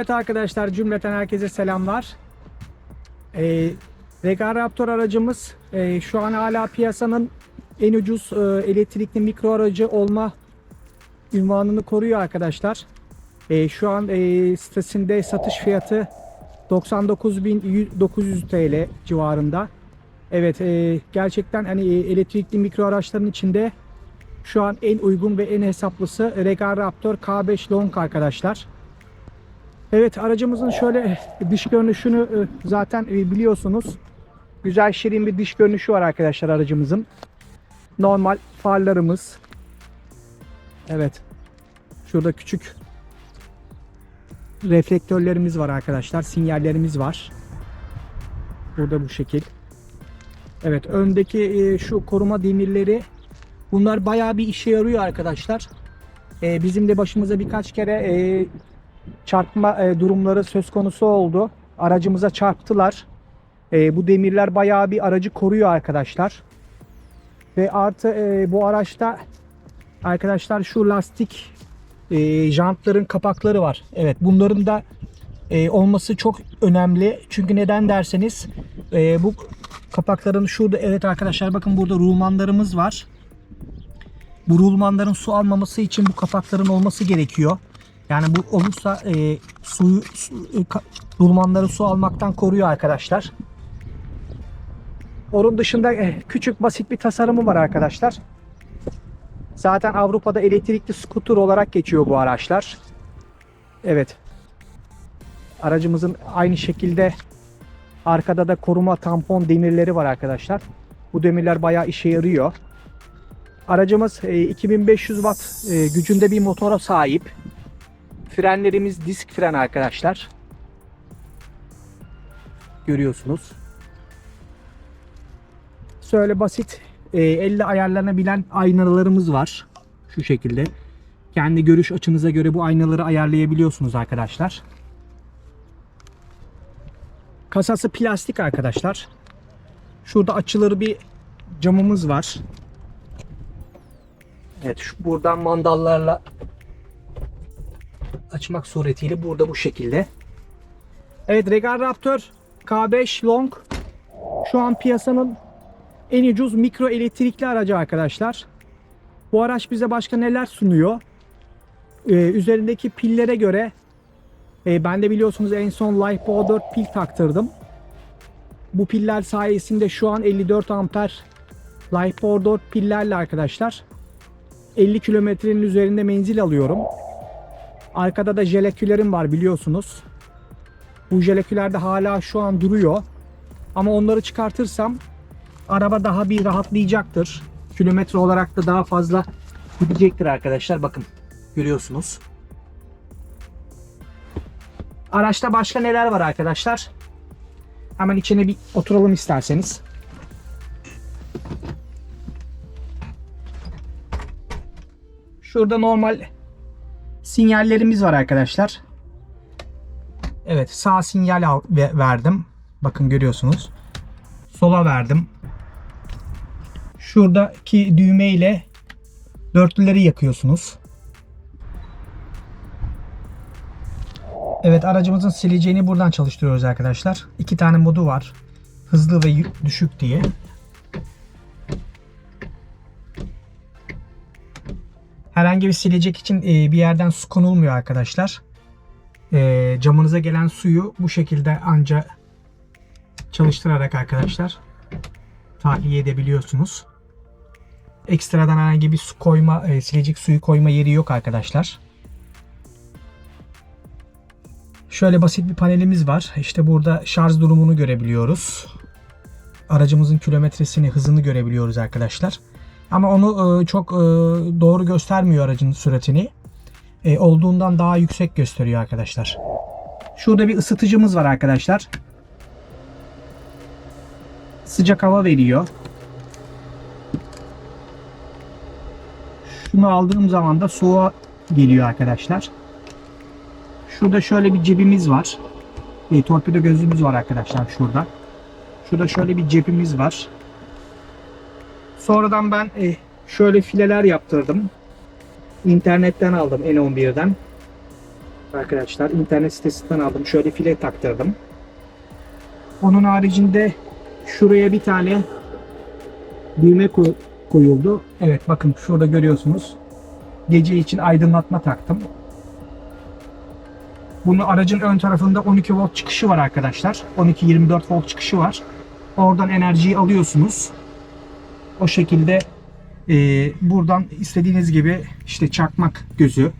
Evet arkadaşlar cümleten herkese selamlar. Ee, Regal Raptor aracımız e, şu an hala piyasanın en ucuz e, elektrikli mikro aracı olma ünvanını koruyor arkadaşlar. E, şu an e, sitesinde satış fiyatı 99.900 TL civarında. Evet e, gerçekten hani e, elektrikli mikro araçların içinde şu an en uygun ve en hesaplısı Regal Raptor K5 Long arkadaşlar. Evet aracımızın şöyle dış görünüşünü e, zaten e, biliyorsunuz. Güzel şirin bir dış görünüşü var arkadaşlar aracımızın. Normal farlarımız. Evet. Şurada küçük reflektörlerimiz var arkadaşlar. Sinyallerimiz var. Burada bu şekil. Evet öndeki e, şu koruma demirleri bunlar bayağı bir işe yarıyor arkadaşlar. E, bizim de başımıza birkaç kere e, çarpma e, durumları söz konusu oldu. Aracımıza çarptılar. E, bu demirler bayağı bir aracı koruyor arkadaşlar. Ve artı e, bu araçta arkadaşlar şu lastik e, jantların kapakları var. Evet bunların da e, olması çok önemli. Çünkü neden derseniz e, bu kapakların şurada evet arkadaşlar bakın burada rulmanlarımız var. Bu rulmanların su almaması için bu kapakların olması gerekiyor. Yani bu olursa e, suyu su, e, rulmanları su almaktan koruyor arkadaşlar. Onun dışında e, küçük basit bir tasarımı var arkadaşlar. Zaten Avrupa'da elektrikli scooter olarak geçiyor bu araçlar. Evet. Aracımızın aynı şekilde arkada da koruma tampon demirleri var arkadaşlar. Bu demirler bayağı işe yarıyor. Aracımız e, 2500 watt e, gücünde bir motora sahip. Frenlerimiz disk fren arkadaşlar. Görüyorsunuz. Şöyle basit e, elle ayarlanabilen aynalarımız var. Şu şekilde. Kendi görüş açınıza göre bu aynaları ayarlayabiliyorsunuz arkadaşlar. Kasası plastik arkadaşlar. Şurada açılır bir camımız var. Evet şu buradan mandallarla açmak suretiyle burada bu şekilde. Evet Regal Raptor K5 Long şu an piyasanın en ucuz mikro elektrikli aracı arkadaşlar. Bu araç bize başka neler sunuyor? Ee, üzerindeki pillere göre e, ben de biliyorsunuz en son LiPo 4 pil taktırdım. Bu piller sayesinde şu an 54 amper LiPo 4 pillerle arkadaşlar 50 kilometrenin üzerinde menzil alıyorum. Arkada da jelekülerim var biliyorsunuz. Bu jeleküler de hala şu an duruyor. Ama onları çıkartırsam araba daha bir rahatlayacaktır. Kilometre olarak da daha fazla gidecektir arkadaşlar. Bakın görüyorsunuz. Araçta başka neler var arkadaşlar? Hemen içine bir oturalım isterseniz. Şurada normal sinyallerimiz var arkadaşlar. Evet sağ sinyal al, ve, verdim. Bakın görüyorsunuz. Sola verdim. Şuradaki düğme ile dörtlüleri yakıyorsunuz. Evet aracımızın sileceğini buradan çalıştırıyoruz arkadaşlar. İki tane modu var. Hızlı ve düşük diye. Herhangi bir silecek için e, bir yerden su konulmuyor arkadaşlar. E, camınıza gelen suyu bu şekilde anca çalıştırarak arkadaşlar tahliye edebiliyorsunuz. Ekstradan herhangi bir su koyma, e, silecek suyu koyma yeri yok arkadaşlar. Şöyle basit bir panelimiz var. İşte burada şarj durumunu görebiliyoruz. Aracımızın kilometresini, hızını görebiliyoruz arkadaşlar. Ama onu e, çok e, doğru göstermiyor aracın süratini. E, olduğundan daha yüksek gösteriyor arkadaşlar. Şurada bir ısıtıcımız var arkadaşlar. Sıcak hava veriyor. Şunu aldığım zaman da soğuğa geliyor arkadaşlar. Şurada şöyle bir cebimiz var. E, torpido gözümüz var arkadaşlar şurada. Şurada şöyle bir cebimiz var. Sonradan ben e, şöyle fileler yaptırdım. İnternetten aldım N11'den. Arkadaşlar internet sitesinden aldım. Şöyle file taktırdım. Onun haricinde şuraya bir tane düğme koy- koyuldu. Evet bakın şurada görüyorsunuz. Gece için aydınlatma taktım. Bunun aracın ön tarafında 12 volt çıkışı var arkadaşlar. 12-24 volt çıkışı var. Oradan enerjiyi alıyorsunuz. O şekilde e, buradan istediğiniz gibi işte çakmak gözü,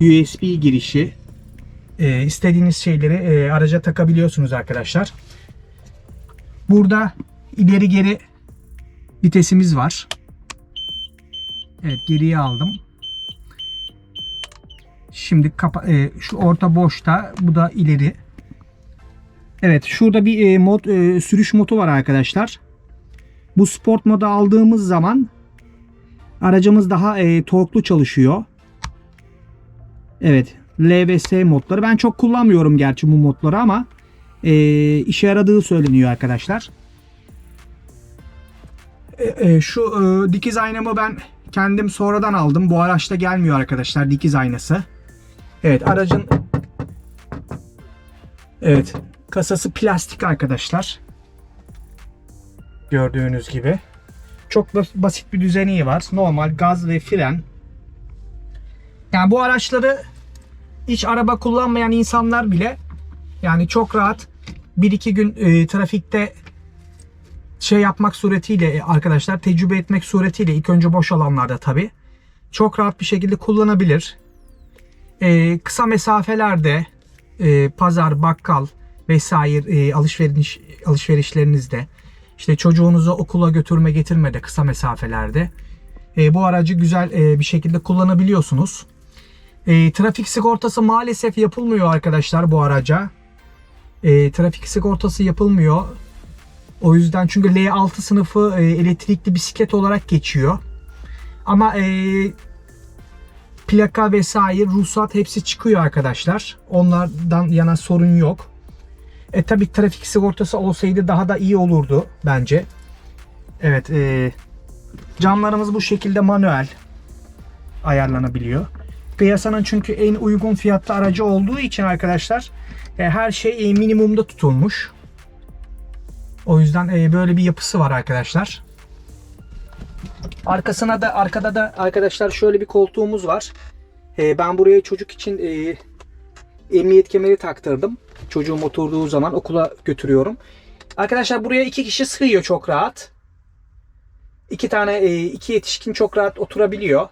USB girişi, e, istediğiniz şeyleri e, araca takabiliyorsunuz arkadaşlar. Burada ileri geri vitesimiz var. Evet geriye aldım. Şimdi kapa e, şu orta boşta bu da ileri. Evet şurada bir e, mod e, sürüş modu var arkadaşlar. Bu sport modu aldığımız zaman aracımız daha e, torklu çalışıyor. Evet LVS modları. Ben çok kullanmıyorum gerçi bu modları ama e, işe yaradığı söyleniyor arkadaşlar. E, e, şu e, dikiz aynamı ben kendim sonradan aldım. Bu araçta gelmiyor arkadaşlar dikiz aynası. Evet aracın Evet kasası plastik arkadaşlar. Gördüğünüz gibi. Çok bas- basit bir düzeni var. Normal gaz ve fren. Yani bu araçları hiç araba kullanmayan insanlar bile yani çok rahat 1-2 gün e, trafikte şey yapmak suretiyle e, arkadaşlar tecrübe etmek suretiyle ilk önce boş alanlarda tabi çok rahat bir şekilde kullanabilir. E, kısa mesafelerde e, pazar, bakkal vesaire e, alışveriş alışverişlerinizde işte çocuğunuzu okula götürme getirmede kısa mesafelerde e, bu aracı güzel e, bir şekilde kullanabiliyorsunuz. E, trafik sigortası maalesef yapılmıyor arkadaşlar bu araca. E, trafik sigortası yapılmıyor. O yüzden çünkü L6 sınıfı e, elektrikli bisiklet olarak geçiyor. Ama e, plaka vesaire ruhsat hepsi çıkıyor arkadaşlar. Onlardan yana sorun yok. E tabi trafik sigortası olsaydı daha da iyi olurdu bence. Evet e, camlarımız bu şekilde manuel ayarlanabiliyor. Piyasanın çünkü en uygun fiyatlı aracı olduğu için arkadaşlar e, her şey e, minimumda tutulmuş. O yüzden e, böyle bir yapısı var arkadaşlar. Arkasına da arkada da arkadaşlar şöyle bir koltuğumuz var. E, ben buraya çocuk için e, emniyet kemeri taktırdım. Çocuğum oturduğu zaman okula götürüyorum. Arkadaşlar buraya iki kişi sığıyor çok rahat. İki tane e, iki yetişkin çok rahat oturabiliyor.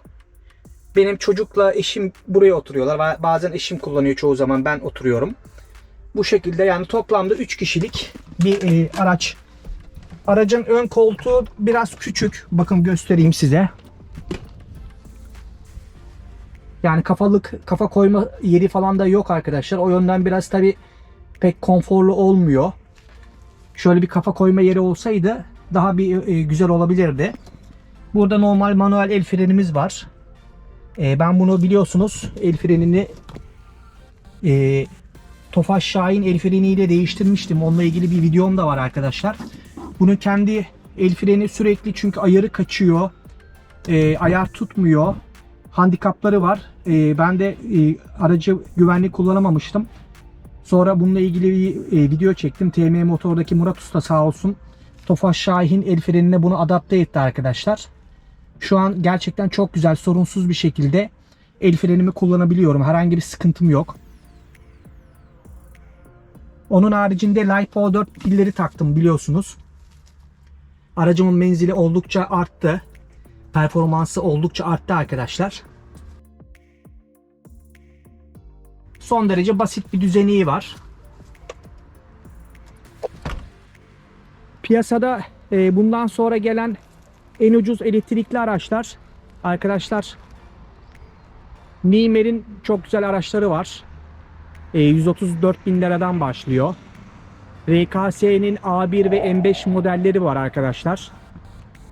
Benim çocukla eşim buraya oturuyorlar. Ba- Bazen eşim kullanıyor çoğu zaman ben oturuyorum. Bu şekilde yani toplamda 3 kişilik bir e, araç. Aracın ön koltuğu biraz küçük. Bakın göstereyim size. Yani kafalık kafa koyma yeri falan da yok arkadaşlar. O yönden biraz tabi pek konforlu olmuyor. Şöyle bir kafa koyma yeri olsaydı daha bir e, güzel olabilirdi. Burada normal manuel el frenimiz var. E, ben bunu biliyorsunuz el frenini e, Tofaş Şahin el freniyle değiştirmiştim. Onunla ilgili bir videom da var arkadaşlar. Bunun kendi el freni sürekli çünkü ayarı kaçıyor. E, ayar tutmuyor. Handikapları var. E, ben de e, aracı güvenli kullanamamıştım. Sonra bununla ilgili bir e, video çektim. TM Motor'daki Murat Usta sağ olsun. Tofaş Şahin el frenine bunu adapte etti arkadaşlar. Şu an gerçekten çok güzel, sorunsuz bir şekilde el frenimi kullanabiliyorum. Herhangi bir sıkıntım yok. Onun haricinde LiPo 4 pilleri taktım biliyorsunuz. Aracımın menzili oldukça arttı. Performansı oldukça arttı arkadaşlar. Son derece basit bir düzeniği var. Piyasada e, bundan sonra gelen en ucuz elektrikli araçlar arkadaşlar Nimer'in çok güzel araçları var. E, 134 bin liradan başlıyor. RKS'nin A1 ve M5 modelleri var arkadaşlar.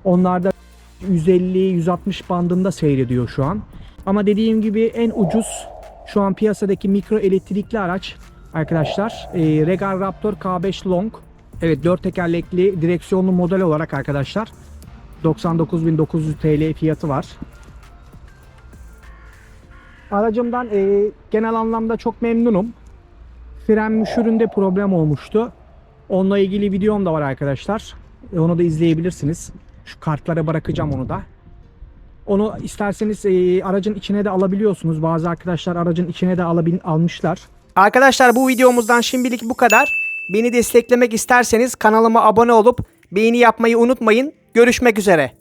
Onlar da 150-160 bandında seyrediyor şu an. Ama dediğim gibi en ucuz şu an piyasadaki mikro elektrikli araç arkadaşlar e, Regal Raptor K5 Long. Evet 4 tekerlekli direksiyonlu model olarak arkadaşlar 99.900 TL fiyatı var. Aracımdan e, genel anlamda çok memnunum. Fren müşüründe problem olmuştu. Onunla ilgili videom da var arkadaşlar. Onu da izleyebilirsiniz. Şu kartlara bırakacağım onu da. Onu isterseniz e, aracın içine de alabiliyorsunuz. Bazı arkadaşlar aracın içine de alabil almışlar. Arkadaşlar bu videomuzdan şimdilik bu kadar. Beni desteklemek isterseniz kanalıma abone olup beğeni yapmayı unutmayın. Görüşmek üzere.